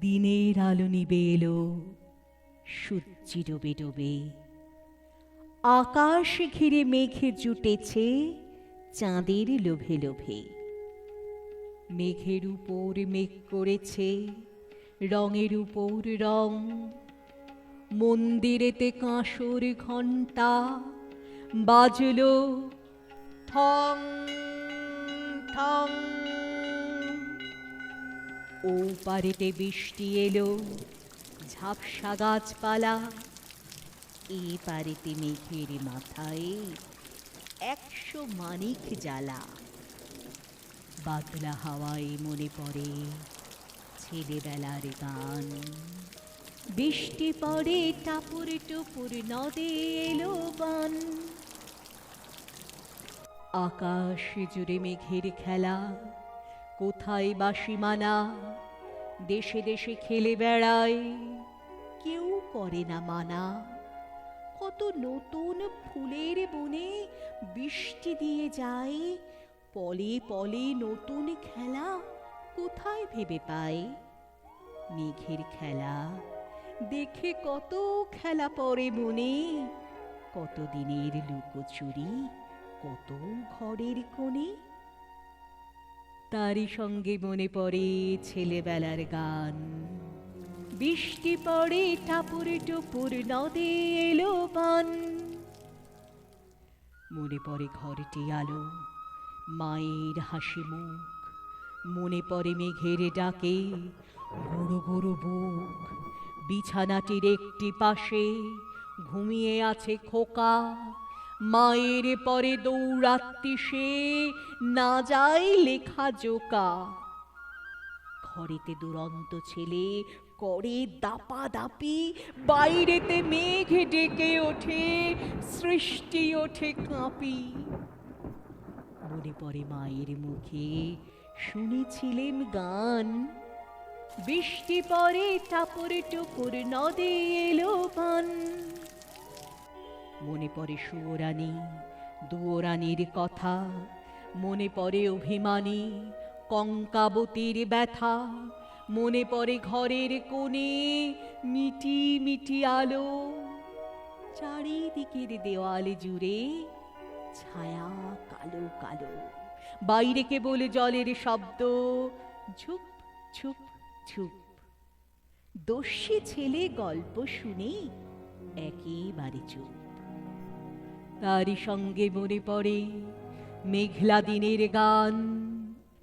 দিনের আলো নিবে এলো সূর্যি ডোবে ডোবে। আকাশ ঘিরে মেঘে জুটেছে চাঁদের লোভে লোভে। মেঘের উপর মেঘ করেছে, রঙের উপর রং। মন্দিরেতে কাঁসর ঘণ্টা বাজলো, ঠং ঠং। ও পারেতে বৃষ্টি এলো, ঝাপসা গাছপালা, এ পারেতে মেঘের মাথায় একশো মানিক জ্বালা। বাদলা হাওয়ায় মনে পড়ে ছেলেবেলার গান। বৃষ্টি পড়ে, টাপুর টুপুর নদে এলো বান। আকাশ জুড়ে মেঘের খেলা কোথায় বাসি মানা দেশে দেশে খেলে বেড়ায়, কেউ করে না মানা। কত নতুন ফুলের বনে বৃষ্টি দিয়ে যায়, পলে পলে নতুন খেলা কোথায় ভেবে পায়? মেঘের খেলা, দেখে কত খেলা পরে মনে। কত দিনের লুকোচুরি, কত ঘরের কোণে। তারই সঙ্গে মনে পড়ে ছেলেবেলার গান। বৃষ্টি পড়ে টাপুর টুপুর নদে এলো বান মনে পড়ে ঘরটি আলো, মায়ের হাসি মুখ। মনে পড়ে মেঘের ডাকে গুরু গুরু বুক। বিছানাটির একটি পাশে ঘুমিয়ে আছে খোকা মায়ের পরে দৌড়াত্তি সে, না যায় লেখা জোকা। ঘরেতে দুরন্ত ছেলে করে দাপা দাপি বাইরেতে মেঘ ডেকে ওঠে, সৃষ্টি ওঠে কাঁপি। মনে পড়ে মায়ের মুখে, শুনেছিলেন গান। বৃষ্টি পরে টাপুর টুপুর নদে এলো বান মনে পড়ে সুয়োরানী, দুয়োরানীর কথা। মনে পড়ে অভিমানী, কঙ্কাবতীর ব্যথা। মনে পড়ে ঘরের কোণে মিটি মিটি আলো। চারিদিকের দেওয়ালে জুড়ে ছায়া কালো কালো। বাইরে কেবল জলের শব্দ, ঝুপ ঝুপ ঝুপ। দস্যি ছেলে গল্প শুনে একেবারে চুপ। তারই সঙ্গে মনে পড়ে মেঘলা দিনের গান।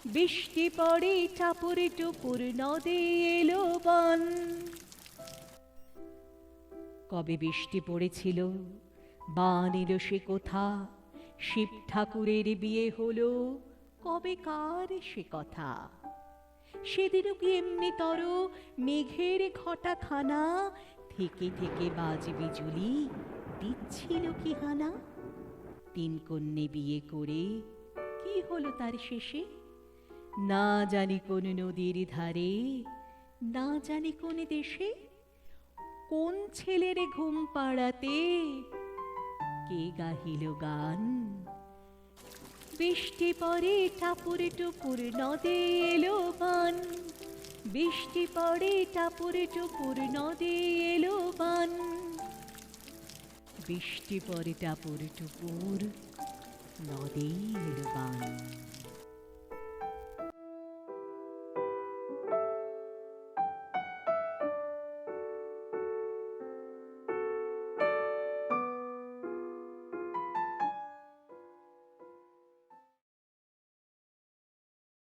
বৃষ্টি পড়ে টাপুর টুপুর নদে এলো বান। কবে বৃষ্টি পড়েছিল? বান এলো সে কোথা? শিব ঠাকুরের বিয়ে হলো কবে? কার সে কথা? সেদিনও কি এমনি তর মেঘের ঘটা খানা থেকে থেকে বাজ বিজুলি দিচ্ছিল কি হানা? তিন কন্যে বিয়ে করে কি হলো তার শেষে? না জানি কোন নদীর ধারে, না জানি কোন দেশে। কোন ছেলের ঘুম পাড়াতে কে গাহিল গান? বৃষ্টি পরে টাপুর টুপুর নদে এলো বান। বৃষ্টি পরে টাপুর টুপুর নদে এলো বান। বৃষ্টি পরে টাপুর টুপুর নদে এলো বান।